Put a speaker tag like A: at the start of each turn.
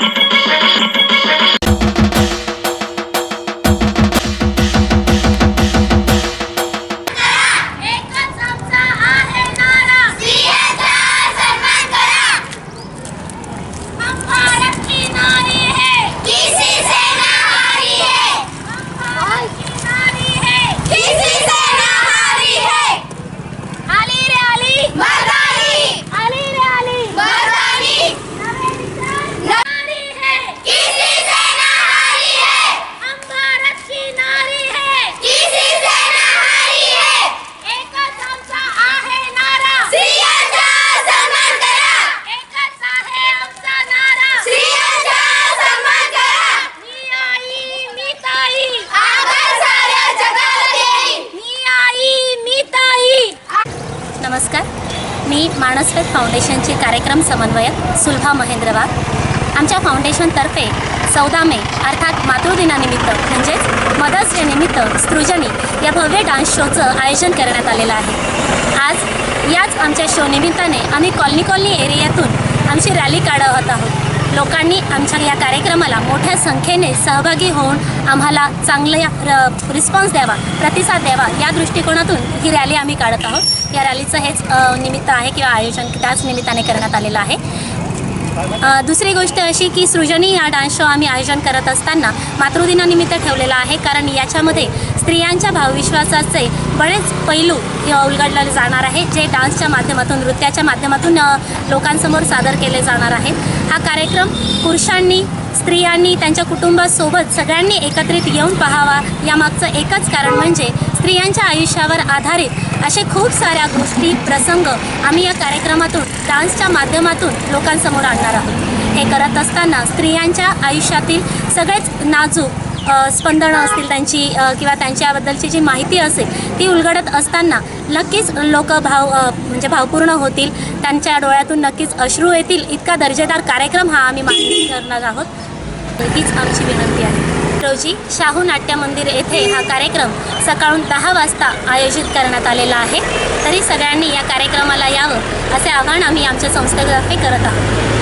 A: Thank you. मी
B: मानसवेद फाउंडेशनची कार्यक्रम समन्वयक सुलभा महेंद्र वाघ आमच्या फाउंडेशनतर्फे चौदा मे अर्थात मातृदिनानिमित्त म्हणजेच मदर्स डे निमित्त सृजनी या भव्य डान्स शोचं आयोजन करण्यात आलेलं आहे. आज याच आमच्या शो निमित्ताने आम्ही कॉलनी कॉलनी एरियातून आमची रॅली काढत आहोत. लोकांनी आमच्या या कार्यक्रमाला मोठ्या संख्येने सहभागी होऊन आम्हाला चांगला रिस्पॉन्स द्यावा प्रतिसाद द्यावा या दृष्टिकोनातून ही रॅली आम्ही काढत आहोत. या रॅलीचं हेच निमित्त आहे किंवा आयोजन त्याच निमित्ताने करण्यात आलेलं आहे. दुसरी गोष्ट अशी की सृजनी हा डान्स शो आम्ही आयोजन करत असताना मातृदिनानिमित्त ठेवलेला आहे कारण याच्यामध्ये स्त्रियांच्या भावविश्वासाचे बरेच पैलू उलगडले जाणार आहे जे डान्सच्या माध्यमातून नृत्याच्या माध्यमातून लोकांसमोर सादर केले जाणार आहेत. हा कार्यक्रम पुरुषांनी स्त्रियांनी त्यांच्या कुटुंबासोबत सगळ्यांनी एकत्रित येऊन पाहावा. यामागचं एकच कारण म्हणजे स्त्रियांच्या आयुष्यावर आधारित असे खूप साऱ्या गोष्टी प्रसंग आम्ही या कार्यक्रमातून डान्सच्या माध्यमातून लोकांसमोर आणणार आहोत. हे करत असताना स्त्रियांच्या आयुष्यातील सगळेच नाजूक स्पंदनं असतील त्यांची किंवा त्यांच्याबद्दलची जी माहिती असेल ती उलगडत असताना नक्कीच लोक भाव म्हणजे भावपूर्ण होतील. त्यांच्या डोळ्यातून नक्कीच अश्रू येतील. इतका दर्जेदार कार्यक्रम हा आम्ही माहिती करणार आहोत. हीच आमची विनंती आहे. रोजी शाहू नाट्य मंदिर येथे हा कार्यक्रम सकाळून दहा वाजता आयोजित करण्यात आलेला आहे. तरी सगळ्यांनी या कार्यक्रमाला यावं असे आवाहन आम्ही आमच्या संस्थेतर्फे करत आहोत.